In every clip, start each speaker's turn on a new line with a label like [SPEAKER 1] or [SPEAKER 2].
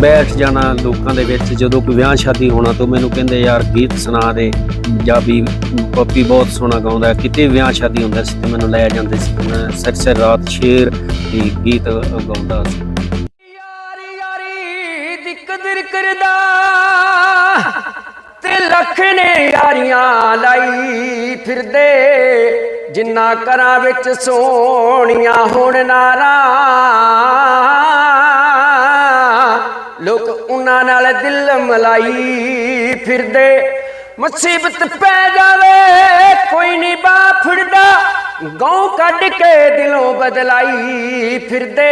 [SPEAKER 1] ਬੈਠ ਜਾਣਾ ਲੋਕਾਂ ਦੇ ਵਿੱਚ, ਜਦੋਂ ਕੋਈ ਵਿਆਹ ਸ਼ਾਦੀ ਹੋਣਾ ਤਾਂ ਮੈਨੂੰ ਕਹਿੰਦੇ, ਯਾਰ ਗੀਤ ਸੁਣਾ ਦੇ। ਪੰਜਾਬੀ ਪੱਪੀ ਬਹੁਤ ਸੋਹਣਾ ਗਾਉਂਦਾ ਕਿਤੇ ਵਿਆਹ ਸ਼ਾਦੀ ਹੁੰਦਾ ਸੀ ਤੇ ਮੈਨੂੰ ਲੈ ਜਾਂਦੇ ਸੀ ਮੈਂ ਸਰ ਸਰ ਰਾਤ ਸ਼ੇਰ ਦੀ ਗੀਤ ਗਾਉਂਦਾ ਸੀ।
[SPEAKER 2] ਯਾਰੀ ਯਾਰੀ ਦੀ ਕਦਰ ਕਰਦਾ, ਤੇ ਲੱਖ ਨੇ ਯਾਰੀਆਂ ਲਾਈ ਫਿਰਦੇ। ਜਿੰਨਾ ਘਰਾਂ ਵਿੱਚ ਸੋਹਣੀਆਂ ਹੁਣ ਨਾਰਾ ਲੋਕ ਉਹਨਾਂ ਨਾਲ ਦਿਲ ਮਲਾਈ ਫਿਰਦੇ। ਮੁਸੀਬਤ ਪੈ ਜਾਵੇ, ਕੋਈ ਨਹੀਂ ਬਾਫੜਦਾ ਗਾਉ ਕੱਢ ਕੇ ਦਿਲੋਂ ਬਦਲਾਈ ਫਿਰਦੇ।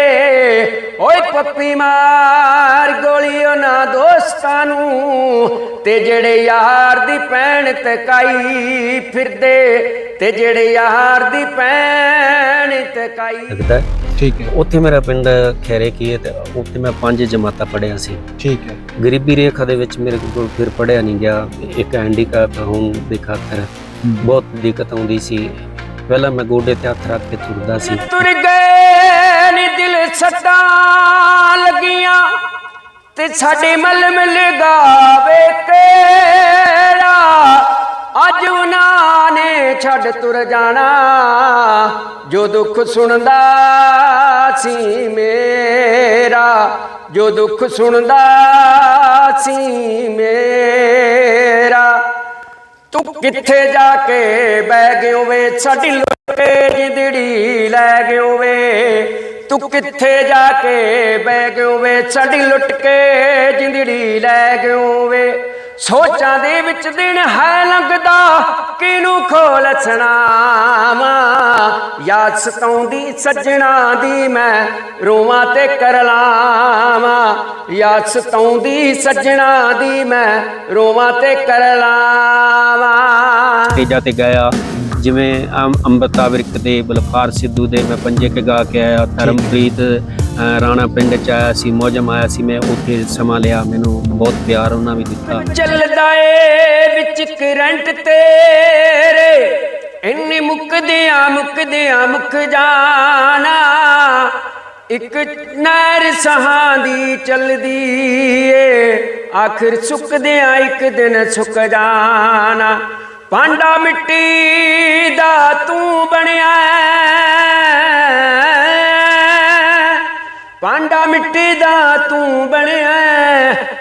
[SPEAKER 2] ਓਏ ਪੱਪੀ ਮਾਰ ਗੋਲੀ ਉਹਨਾਂ ਦੋਸਤਾਂ ਨੂੰ ਤੇ ਜਿਹੜੇ ਯਾਰ ਦੀ ਭੈਣ ਤਕਾਈ ਫਿਰਦੇ। ਤੇ ਜਿਹੜੇ ਯਾਰ ਦੀ ਭੈਣ ਤਕਾਈ
[SPEAKER 1] ਲੱਗਦਾ
[SPEAKER 3] ਠੀਕ ਹੈ।
[SPEAKER 1] ਉੱਥੇ ਮੇਰਾ ਪਿੰਡ ਖੈਰੇ ਕੀ ਹੈ ਤੇ ਉੱਥੇ ਮੈਂ ਪੰਜ ਜਮਾਤਾਂ ਪੜ੍ਹਿਆ ਸੀ।
[SPEAKER 3] ਠੀਕ ਹੈ।
[SPEAKER 1] ਗਰੀਬੀ ਰੇਖਾ ਦੇ ਵਿੱਚ ਮੇਰੇ ਕੋਲ ਫਿਰ ਪੜਿਆ ਨਹੀਂ ਗਿਆ। ਇੱਕ ਹੈਂਡੀਕੈਪ ਹੋਣ ਦੇ ਖਾਤਰ। ਬਹੁਤ ਦਿੱਕਤ ਆਉਂਦੀ ਸੀ। ਪਹਿਲਾਂ ਮੈਂ ਗੋਡੇ ਤੇ ਹੱਥ ਰੱਖ ਕੇ ਤੁਰਦਾ ਸੀ।
[SPEAKER 2] ਤੁਰ ਗਏ ਨੀ ਦਿਲ ਸੱਟਾਂ ਲੱਗੀਆਂ ਤੇ ਸਾਡੇ ਮਲ ਮਿਲ ਗਾਵੇ ਤੇਰਾ ਅੱਜ ਉਹਨਾਂ ਨੇ ਛੱਡ ਤੁਰ ਜਾਣਾ। ਜੋ ਦੁੱਖ ਸੁਣਦਾ ਸੀ ਮੇਰਾ, ਜੋ ਦੁੱਖ ਸੁਣਦਾ ਸੀ ਮੇਰਾ। ਤੂੰ ਕਿੱਥੇ ਜਾ ਕੇ ਬਹਿ ਗਿਓ ਵੇ? ਸਾਡੀ ਲੁੱਟ ਕੇ ਜਿੰਦੜੀ ਲੈ ਗਿਓ ਵੇ। ਤੂੰ ਕਿੱਥੇ ਜਾ ਕੇ ਬਹਿ ਗਿਓ ਵੇ? ਸਾਡੀ ਲੁੱਟ ਕੇ ਜਿੰਦੜੀ ਲੈ ਗਿਓ ਵੇ। ਸੋਚਾਂ ਦੇ ਵਿੱਚ ਦਿਨ ਹੈ ਲੰਘਦਾ ਕਿਨੂੰ ਖੋਲ ਸੁਣਾਵਾਂ ਯਾਦ ਸਤਾਉਂਦੀ ਸੱਜਣਾ ਦੀ ਮੈਂ, ਰੋਵਾਂ ਤੇ ਕਰ ਲਾਵਾਂ ਯਾਦ ਸਤਾਉਂਦੀ ਸੱਜਣਾ ਦੀ ਮੈਂ, ਰੋਵਾਂ ਤੇ ਕਰਲਾਵਾਂ
[SPEAKER 1] ਤੇਜਾ ਤੇ ਗਿਆ ਜਿਵੇਂ ਅਮ- ਅੰਮ੍ਰਿਤਾ ਵਿਰਕ ਦੇ ਬਲਕਾਰ ਸਿੱਧੂ ਦੇ ਮੈਂ ਪੰਜੇ ਕੇ ਗਾ ਕੇ ਆਇਆ ਧਰਮਪ੍ਰੀਤ ਰਾਣਾ ਪਿੰਡ ਚ ਆਇਆ ਸੀ ਮੌਜਮ ਆਇਆ ਸੀ ਮੈਂ ਉੱਥੇ ਸਮਾਂ ਲਿਆ ਮੈਨੂੰ ਬਹੁਤ ਪਿਆਰ ਉਹਨਾਂ ਵੀ ਦਿੱਤਾ।
[SPEAKER 2] ਚੱਲਦਾ ਏ ਵਿੱਚ ਕਰੰਟ ਤੇਰੇ ਇੰਨੀ ਮੁੱਕਦਿਆਂ ਮੁੱਕਦਿਆਂ ਮੁੱਕ ਜਾਣਾ ਇੱਕ ਨਹਿਰ ਸਹਾਂ ਦੀ ਚੱਲਦੀ ਏ ਆਖਰ ਸੁੱਕਦਿਆਂ ਇੱਕ ਦਿਨ ਸੁੱਕ ਜਾਣਾ। ਭਾਂਡਾ ਮਿੱਟੀ ਦਾ ਤੂੰ ਬਣਿਆ ਪਾਂਡਾ ਮਿੱਟੀ ਦਾ ਤੂੰ ਬਣਿਆ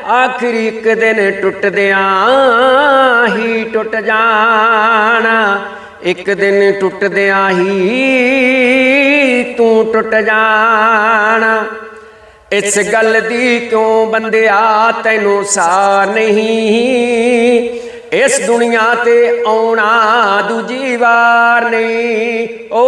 [SPEAKER 2] ਆਖਰੀ ਇੱਕ ਦਿਨ ਟੁੱਟਦਿਆਂ ਹੀ ਟੁੱਟ ਜਾਣਾ। ਇੱਕ ਦਿਨ ਟੁੱਟਦਿਆਂ ਹੀ ਤੂੰ ਟੁੱਟ ਜਾਣਾ। ਇਸ ਗੱਲ ਦੀ ਕਿਉਂ ਬੰਦਿਆ? ਤੈਨੂੰ ਸਾਰ ਨਹੀਂ। ਇਸ ਦੁਨੀਆ ਤੇ ਆਉਣਾ ਦੂਜੀ ਵਾਰ ਨਹੀਂ। ਓ,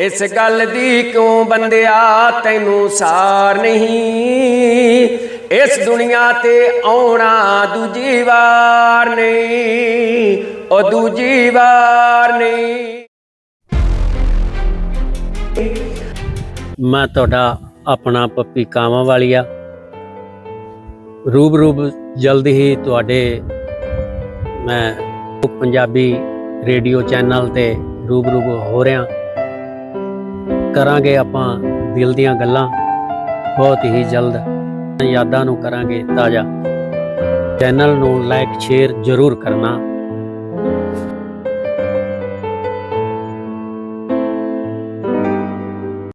[SPEAKER 2] ਇਸ ਗੱਲ ਦੀ ਕਿਉਂ ਬੰਦਿਆ ਤੈਨੂੰ ਸਾਰ ਨਹੀਂ। ਇਸ ਦੁਨੀਆ ਤੇ ਆਉਣਾ ਦੂਜੀ ਵਾਰ ਨਹੀਂ। ਉਹ ਦੂਜੀ ਵਾਰ ਨਹੀਂ।
[SPEAKER 1] ਮੈਂ ਤੁਹਾਡਾ ਆਪਣਾ ਪੱਪੀ ਕਾਵਾਂ ਵਾਲੀਆ ਰੂਬ ਰੂਬ ਜਲਦ ਹੀ ਤੁਹਾਡੇ ਮੈਂ ਪੰਜਾਬੀ ਰੇਡੀਓ ਚੈਨਲ ਤੇ ਰੂਬ ਹੋ ਰਿਹਾ। ਕਰਾਂਗੇ ਆਪਾਂ ਦਿਲ ਦੀਆਂ ਗੱਲਾਂ। ਬਹੁਤ ਹੀ ਜਲਦ ਯਾਦਾਂ ਨੂੰ ਕਰਾਂਗੇ ਤਾਜ਼ਾ। ਚੈਨਲ ਨੂੰ ਲਾਈਕ, ਸ਼ੇਅਰ ਜ਼ਰੂਰ ਕਰਨਾ।